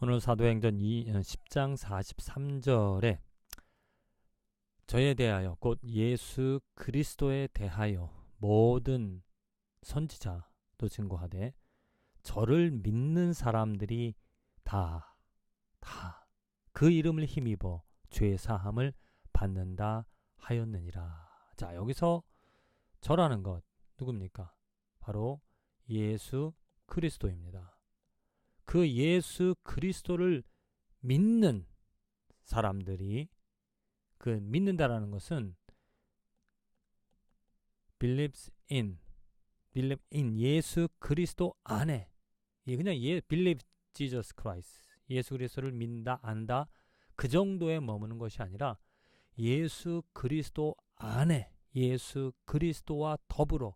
오늘 사도행전 2, 10장 43절에 저에 대하여 곧 예수 그리스도에 대하여 모든 선지자도 증거하되 저를 믿는 사람들이 다 다 그 이름을 힘입어 죄 사함을 받는다 하였느니라. 자, 여기서 저라는 것 누굽니까? 바로 예수 그리스도입니다. 그 예수 그리스도를 믿는 사람들이 그 믿는다라는 것은 believes in believe in 예수 그리스도 안에. 예 그냥 예 believe Jesus Christ. 예수 그리스도를 믿다 안다. 그 정도에 머무는 것이 아니라 예수 그리스도 안에 예수 그리스도와 더불어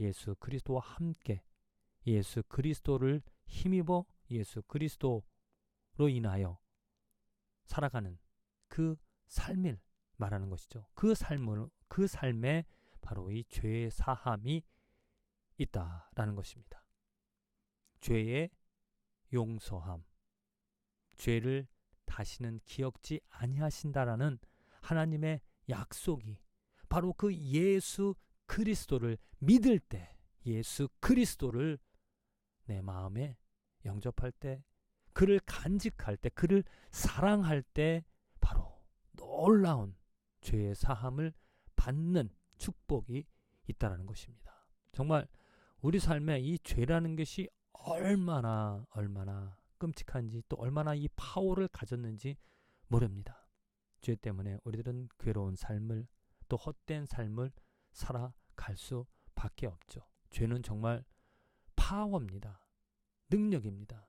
예수 그리스도와 함께 예수 그리스도를 힘입어 예수 그리스도로 인하여 살아가는 그 삶을 말하는 것이죠. 그 삶을 그 삶에 바로 이 죄의 사함이 있다라는 것입니다. 죄의 용서함, 죄를 다시는 기억지 아니하신다라는 하나님의 약속이 바로 그 예수 그리스도를 믿을 때 예수 그리스도를 내 마음에 영접할 때 그를 간직할 때 그를 사랑할 때 바로 놀라운 죄의 사함을 받는 축복이 있다라는 것입니다. 정말 우리 삶에 이 죄라는 것이 얼마나 얼마나 끔찍한지 또 얼마나 이 파워를 가졌는지 모릅니다. 죄 때문에 우리들은 괴로운 삶을 또 헛된 삶을 살아갈 수밖에 없죠. 죄는 정말 파워입니다. 능력입니다.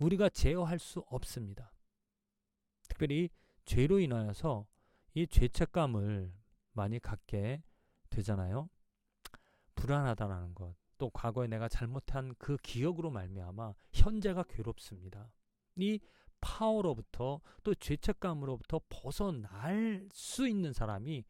우리가 제어할 수 없습니다. 특별히 죄로 인하여서 이 죄책감을 많이 갖게 되잖아요. 불안하다라는 것, 또 과거에 내가 잘못한 그 기억으로 말미암아 현재가 괴롭습니다. 이 파워로부터 또 죄책감으로부터 벗어날 수 있는 사람이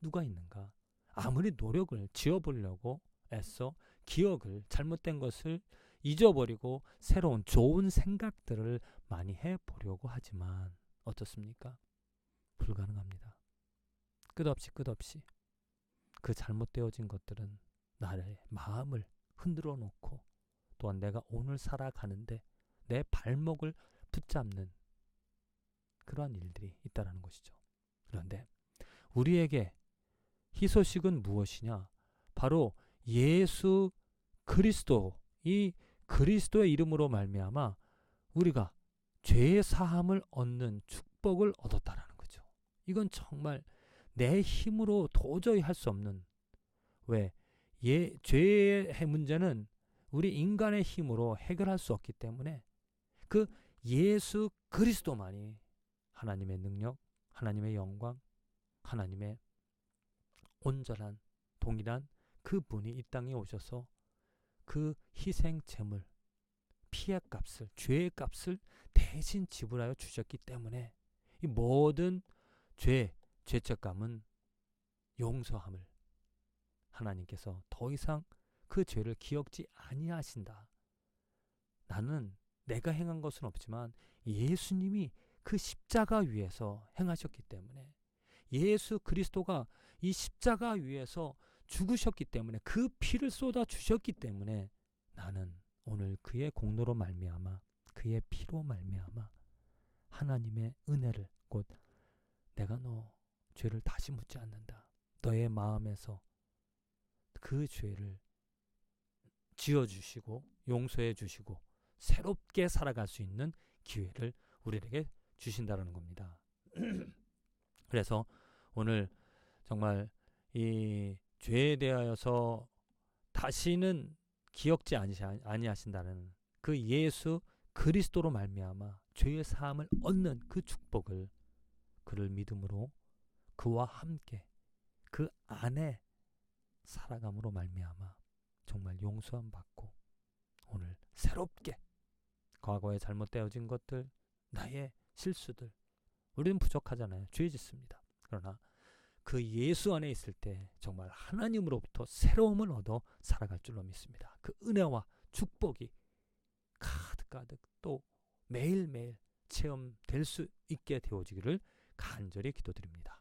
누가 있는가? 아무리 노력을 지어보려고 애써 기억을 잘못된 것을 잊어버리고 새로운 좋은 생각들을 많이 해보려고 하지만 어떻습니까? 불가능합니다. 끝없이 끝없이 그 잘못되어진 것들은 나의 마음을 흔들어 놓고 또한 내가 오늘 살아가는데 내 발목을 붙잡는 그러한 일들이 있다라는 것이죠. 그런데 우리에게 희소식은 무엇이냐? 바로 예수 그리스도 이 그리스도의 이름으로 말미암아 우리가 죄의 사함을 얻는 축복을 얻었다라는 거죠. 이건 정말 내 힘으로 도저히 할 수 없는 왜 예, 죄의 문제는 우리 인간의 힘으로 해결할 수 없기 때문에 그 예수 그리스도만이 하나님의 능력, 하나님의 영광, 하나님의 온전한 동일한 그 분이 이 땅에 오셔서 그 희생 제물 피해 값을 죄의 값을 대신 지불하여 주셨기 때문에 이 모든 죄 죄책감은 용서함을 하나님께서 더 이상 그 죄를 기억지 아니하신다. 나는 내가 행한 것은 없지만 예수님이 그 십자가 위에서 행하셨기 때문에 예수 그리스도가 이 십자가 위에서 죽으셨기 때문에 그 피를 쏟아 주셨기 때문에 나는 오늘 그의 공로로 말미암아 그의 피로 말미암아 하나님의 은혜를 곧 내가 너 죄를 다시 묻지 않는다. 너의 마음에서 그 죄를 지어 주시고 용서해 주시고 새롭게 살아갈 수 있는 기회를 우리에게 주신다는 겁니다. 그래서 오늘 정말 이 죄에 대하여서 다시는 기억지 아니하신다는 그 예수 그리스도로 말미암아 죄의 사함을 얻는 그 축복을 그를 믿음으로 그와 함께 그 안에 살아감으로 말미암아 정말 용서함 받고 오늘 새롭게 과거에 잘못되어진 것들 나의 실수들 우리는 부족하잖아요. 죄 짓습니다. 그러나 그 예수 안에 있을 때 정말 하나님으로부터 새로움을 얻어 살아갈 줄로 믿습니다. 그 은혜와 축복이 가득가득 또 매일매일 체험될 수 있게 되어지기를 간절히 기도드립니다.